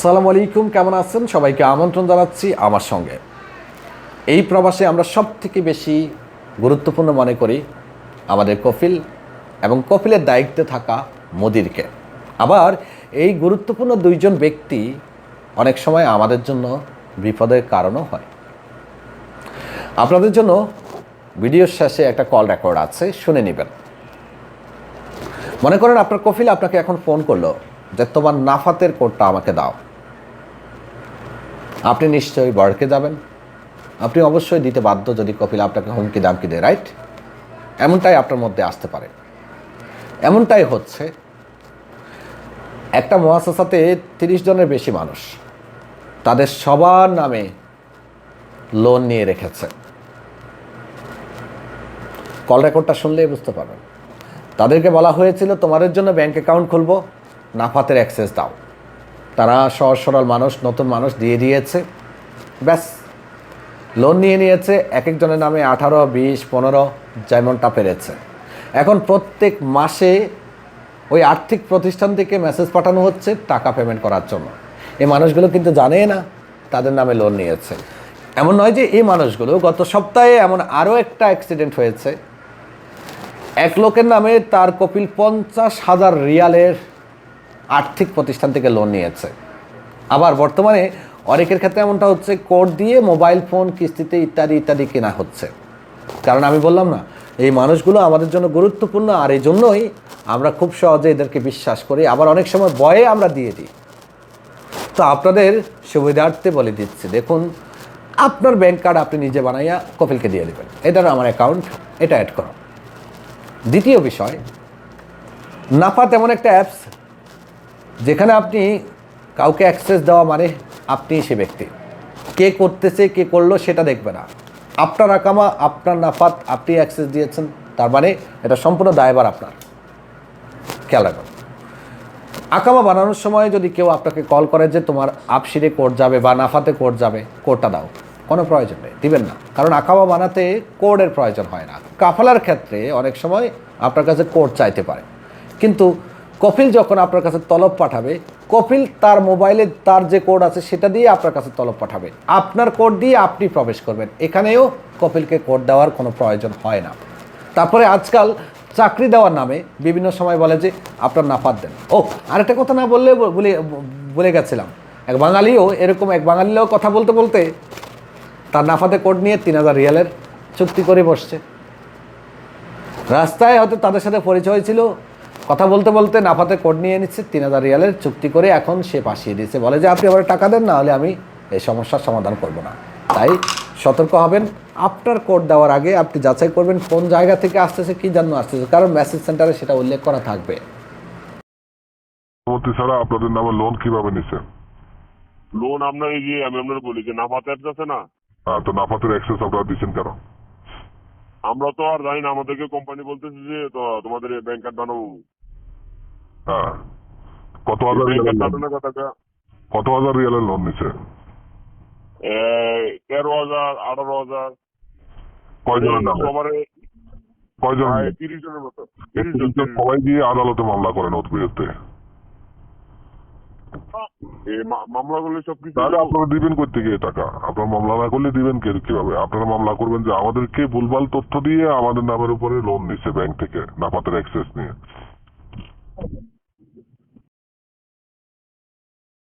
আসসালামু আলাইকুম, কেমন আছেন? সবাইকে আমন্ত্রণ জানাচ্ছি আমার সঙ্গে। এই প্রবাসে আমরা সব থেকে বেশি গুরুত্বপূর্ণ মনে করি আমাদের কফিল এবং কফিলের দায়িত্বে থাকা মোদিরকে। আবার এই গুরুত্বপূর্ণ দুইজন ব্যক্তি অনেক সময় আমাদের জন্য বিপদের কারণও হয়। আপনাদের জন্য ভিডিওর শেষে একটা কল রেকর্ড আছে, শুনে নেবেন। মনে করেন আপনার কফিল আপনাকে এখন ফোন করল যে, তোমার নাফাতের কোডটা আমাকে দাও। আপনি নিশ্চয়ই বড়কে যাবেন। আপনি অবশ্যই দিতে বাধ্য যদি কপিল আপনাকে হুমকি দামকি দেয়, রাইট? এমনটাই আপনার মধ্যে আসতে পারে। এমনটাই হচ্ছে, একটা মহাসাসাতে তিরিশ জনের বেশি মানুষ, তাদের সবার নামে লোন নিয়ে রেখেছে। কল রেকর্ডটা শুনলেই বুঝতে পারবেন। তাদেরকে বলা হয়েছিল, তোমাদের জন্য ব্যাংক অ্যাকাউন্ট খুলবো, নাফাতের অ্যাক্সেস দাও। তারা সহজ সরল মানুষ, নতুন মানুষ দিয়ে দিয়েছে। ব্যাস। লোন নিয়ে নিয়েছে এক একজনের নামে আঠারো, বিশ, পনেরো, যেমনটা পেরেছে। এখন প্রত্যেক মাসে ওই আর্থিক প্রতিষ্ঠান থেকে মেসেজ পাঠানো হচ্ছে টাকা পেমেন্ট করার জন্য। এই মানুষগুলো কিন্তু জানে না, তাদের নামে লোন নিয়েছে। এমন নয় যে এই মানুষগুলো গত সপ্তাহে এমন আরও একটা অ্যাক্সিডেন্ট হয়েছে। এক লোকের নামে তার কপিল পঞ্চাশ হাজার রিয়ালের আর্থিক প্রতিষ্ঠান থেকে লোন নিয়েছে। আবার বর্তমানে অনেকের ক্ষেত্রে এমনটা হচ্ছে, কোড দিয়ে মোবাইল ফোন কিস্তিতে ইত্যাদি ইত্যাদি কেনা হচ্ছে। কারণ আমি বললাম না, এই মানুষগুলো আমাদের জন্য গুরুত্বপূর্ণ, আর এই জন্যই আমরা খুব সহজে এদেরকে বিশ্বাস করি। আবার অনেক সময় ভয়ে আমরা দিয়ে দিই। তো আপনাদের সুবিধার্থে বলে দিচ্ছি, দেখুন, আপনার ব্যাংক কার্ড আপনি নিজে বানাইয়া কপিলকে দিয়ে দেবেন। এটার আমার অ্যাকাউন্ট এটা অ্যাড করো। দ্বিতীয় বিষয়, নাফা তেমন একটা অ্যাপস যেখানে আপনি কাউকে অ্যাক্সেস দেওয়া মানে আপনি সে ব্যক্তি। কে করতেছে, কে করল সেটা দেখবে না। আপনার আকামা, আপনার নাফাত, আপনি অ্যাক্সেস দিয়েছেন, তার মানে এটা সম্পূর্ণ দায়বার আপনার। খেয়াল রাখুন আকামা বানানোর সময় যদি কেউ আপনাকে কল করে যে তোমার আপসিরে কোড যাবে বা নাফাতে কোড যাবে কোডটা দাও। কোনো প্রয়োজন নেই, দিবেন না। কারণ আকামা বানাতে কোডের প্রয়োজন হয় না। কাফালার ক্ষেত্রে অনেক সময় আপনার কাছে কোড চাইতে পারে। কিন্তু কপিল যখন আপনার কাছে তলব পাঠাবে, কপিল তার মোবাইলে তার যে কোড আছে সেটা দিয়ে আপনার কাছে তলব পাঠাবে। আপনার কোড দিয়ে আপনি প্রবেশ করবেন। এখানেও কপিলকে কোড দেওয়ার কোনো প্রয়োজন হয় না। তারপরে আজকাল চাকরি দেওয়ার নামে বিভিন্ন সময় বলে যে, আপনার নাফাত দেন। ও, আরেকটা কথা না বললে বলে বলে গেছিলাম। এক বাঙালিও এরকম, এক বাঙালিও কথা বলতে বলতে তার নাফাতে কোড নিয়ে তিন হাজার রিয়ালের চুক্তি করে বসছে। রাস্তায় হয়তো তাদের সাথে পরিচয় ছিল কথা বলতে বলতে নাফাতে কোড নিয়ে নিচ্ছে তিন হাজার রিয়ালের চুক্তি করে এখন সে পাঠিয়ে দিয়েছে। বলে যে আপনি আবার টাকা দেন না হলে আমি এই সমস্যার সমাধান করব না। তাই সতর্ক হবেন। আপনার কোড দেওয়ার আগে আপনি যাচাই করবেন কোন জায়গা থেকে আসতেছে কী জন্য আসতেছে কারণ মেসেজ সেন্টারে সেটা উল্লেখ করা থাকবে। ছাড়া আপনাদের নামে লোন কীভাবে নিছেন লোন আপনার এই যে আমি আপনার বলি যে নাফাত অ্যাপস আছে না? আহ, তো নাফাতের অ্যাক্সেস আপনারা দিচ্ছেন কেন? আমরা তো আর জানি না আমাদেরকে কোম্পানি বলতেছে যে তোমাদের ব্যাংক কার্ড বানাবো হ্যাঁ। কত হাজার রিয়ালের লোন কত হাজার রিয়ালের লোন নিছে? তেরো হাজার আঠারো হাজার। কয়জনের নামে? কয়জন? তিরিশ জনের মতো। তিরিশ জন তিরিশ জন। সবাই দিয়ে আদালতে মামলা করেন ওর বিরুদ্ধে। এই মা- মামলাগুলো তাহলে আপনারা দিবেন করতে গিয়ে টাকা? আপনার মামলা না করলে দিবেন কে কীভাবে? আপনারা মামলা করবেন যে আমাদেরকে ভুলভাল তথ্য দিয়ে আমাদের নামের উপরে লোন নিচ্ছে ব্যাংক থেকে নাফাতের অ্যাক্সেস নিয়ে।